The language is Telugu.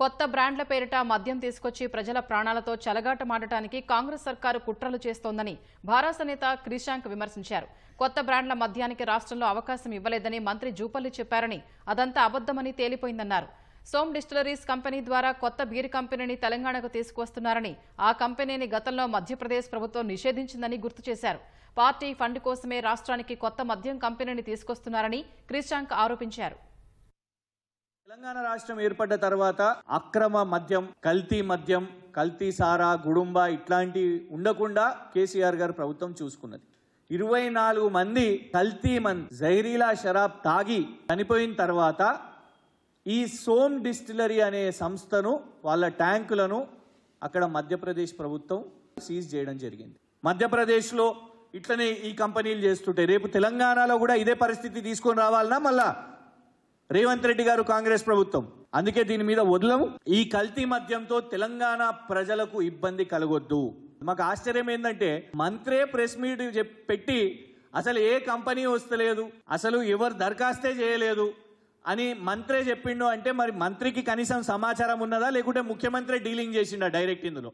కొత్త బ్రాండ్ల పేరిట మద్యం తీసుకొచ్చి ప్రజల ప్రాణాలతో చలగాటమాడటానికి కాంగ్రెస్ సర్కారు కుట్రలు చేస్తోందని భారత నేత క్రిషాంక్ విమర్శించారు. కొత్త బ్రాండ్ల మద్యానికి రాష్ట్రంలో అవకాశం ఇవ్వలేదని మంత్రి జూపల్లి చెప్పారని అదంతా అబద్దమని తేలిపోయిందన్నారు. సోమ్ డిస్టిలరీస్ కంపెనీ ద్వారా కొత్త బీర్ కంపెనీని తెలంగాణకు తీసుకువస్తున్నారని ఆ కంపెనీని గతంలో మధ్యప్రదేశ్ ప్రభుత్వం నిషేధించిందని గుర్తు చేశారు. పార్టీ ఫండ్ కోసమే రాష్ట్రానికి కొత్త మద్యం కంపెనీని తీసుకొస్తున్నారని క్రిషాంక్ ఆరోపించారు. తెలంగాణ రాష్ట్రం ఏర్పడ్డ తర్వాత అక్రమ మద్యం కల్తీ మద్యం కల్తీ సారా గుడుంబ ఇట్లాంటివి ఉండకుండా కేసీఆర్ గారు ప్రభుత్వం చూసుకున్నది. ఇరవై నాలుగు మంది కల్తీ మన్ జైరీలా షరాబ్ తాగి చనిపోయిన తర్వాత ఈ సోమ్ డిస్టిలరీ అనే సంస్థను వాళ్ళ ట్యాంకులను అక్కడ మధ్యప్రదేశ్ ప్రభుత్వం సీజ్ చేయడం జరిగింది. మధ్యప్రదేశ్లో ఇట్లనే ఈ కంపెనీలు చేస్తుంటాయి రేపు తెలంగాణలో కూడా ఇదే పరిస్థితి తీసుకొని రావాలన్నా మళ్ళా? రేవంత్ రెడ్డి గారు కాంగ్రెస్ ప్రభుత్వం. అందుకే దీని మీద వదలము. ఈ కల్తీ మద్యంతో తెలంగాణ ప్రజలకు ఇబ్బంది కలగొద్దు. మాకు ఆశ్చర్యం ఏంటంటే మంత్రే ప్రెస్ మీట్ పెట్టి అసలు ఏ కంపెనీ వస్తలేదు అసలు ఎవరు దరఖాస్తే చేయలేదు అని మంత్రే చెప్పిండు అంటే మరి మంత్రికి కనీసం సమాచారం ఉన్నదా లేకుంటే ముఖ్యమంత్రి డీలింగ్ చేసిండా డైరెక్ట్ ఇందులో?